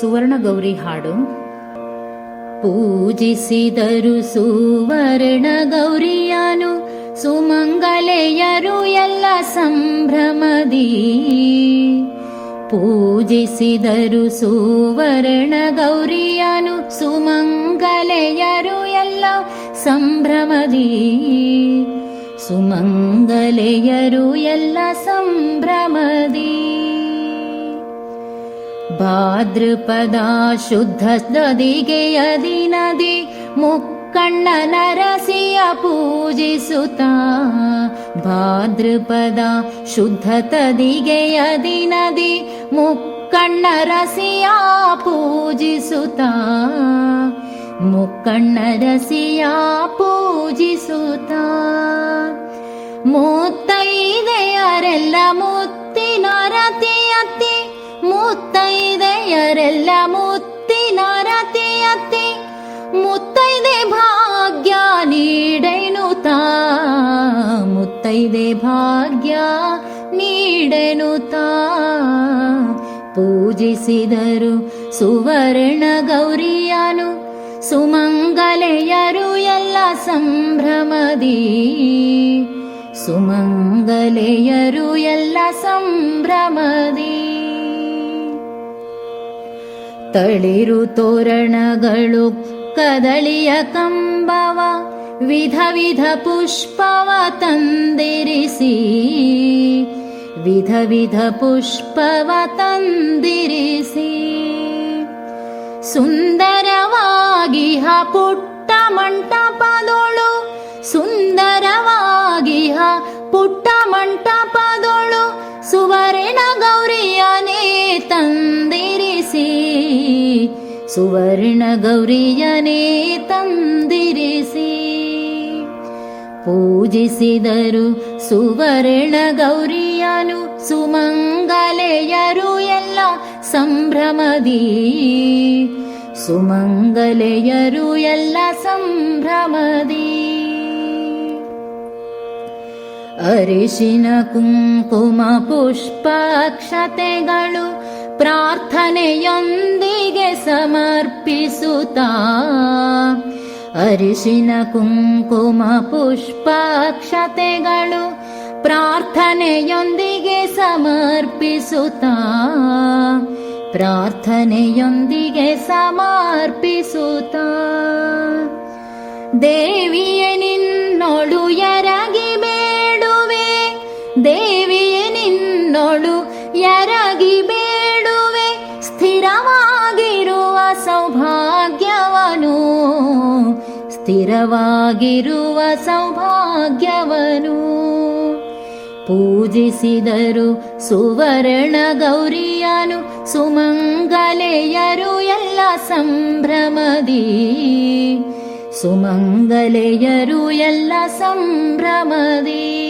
ಸುವರ್ಣ ಗೌರಿ ಹಾಡು. ಪೂಜಿಸಿದರು ಸುವರ್ಣ ಗೌರಿಯಾನು ಸುಮಂಗಲೆಯರು ಎಲ್ಲ ಸಂಭ್ರಮದಿ. ಪೂಜಿಸಿದರು ಸುವರ್ಣ ಗೌರಿಯಾನು ಸುಮಂಗಲೆಯರು ಎಲ್ಲ ಸಂಭ್ರಮದಿ. ಸುಮಂಗಲೆಯರು ಎಲ್ಲ ಸಂಭ್ರಮದಿ. ಭಾದ್ರಪದ ಶುದ್ಧ ನದಿಗೆಯದಿ ದಿನದಿ ಮುಕ್ಕಣ್ಣ ನರಸಿಯ ಪೂಜಿಸುತ್ತ. ಭಾದ್ರಪದ ಶುದ್ಧ ತದಿಗೆಯ ದಿನದಿ ಮುಕ್ಕಣ್ಣ ರಸಿಯ ಪೂಜಿಸುತ್ತ. ಮುಕ್ಕಣ್ಣ ರಸಿಯ ಪೂಜಿಸುತ್ತ. ಮುತ್ತೈದೆಯರೆಲ್ಲ ಮುತ್ತಿನ ಮುತ್ತೈದೆ ಭಾಗ್ಯ ನೀಡನು ತಾ. ಪೂಜಿಸಿದರು ಸುವರ್ಣ ಗೌರಿಯನು, ಸುಮಂಗಲೆಯರು ಎಲ್ಲ ಸಂಭ್ರಮದಿ. ಸುಮಂಗಲೆಯರು ಎಲ್ಲ ಸಂಭ್ರಮದಿ. ತಳಿರು ತೋರಣಗಳು ಕದಳಿಯ ಕಂಬವ विधविधपुष्पवतन्दिरिसि। विधविधपुष्पवतन्दिरिसि। सुन्दरवागिह पुट्टमण्ट ಸುವರ್ಣ ಗೌರಿಯನೇ ತಂದಿರಿಸಿ ಪೂಜಿಸಿದರು ಸುವರ್ಣ ಗೌರಿಯನು ಸುಮಂಗಲೆಯರು ಎಲ್ಲ ಸಂಭ್ರಮದಿ. ಸುಮಂಗಲೆಯರು ಎಲ್ಲ ಸಂಭ್ರಮದಿ. ಅರಿಶಿನ ಕುಂಕುಮ ಪುಷ್ಪಾಕ್ಷತೆಗಳು ಪ್ರಾರ್ಥನೆಯೊಂದಿಗೆ ಸಮರ್ಪಿಸುತ್ತಾ. ಅರಿಶಿನ, ಕುಂಕುಮ, ಪುಷ್ಪಾಕ್ಷತೆಗಳು ಪ್ರಾರ್ಥನೆಯೊಂದಿಗೆ ಸಮರ್ಪಿಸುತ್ತಾ. ಪ್ರಾರ್ಥನೆಯೊಂದಿಗೆ ಸಮರ್ಪಿಸುತ್ತಾ. ದೇವಿಯೇ, ನಿನ್ನೊಳು ಎರಗಿ ಬೇಡುವೆ. ದೇವಿಯೇ, ನಿನ್ನೊಳು ಎರಗಿ ಸ್ಥಿರವಾಗಿರುವ ಸೌಭಾಗ್ಯವನು. ಪೂಜಿಸಿದರು ಸುವರ್ಣ ಗೌರಿಯನು ಸುಮಂಗಲೆಯರು ಎಲ್ಲ ಸಂಭ್ರಮದಿ. ಸುಮಂಗಲೆಯರು ಎಲ್ಲ ಸಂಭ್ರಮದಿ.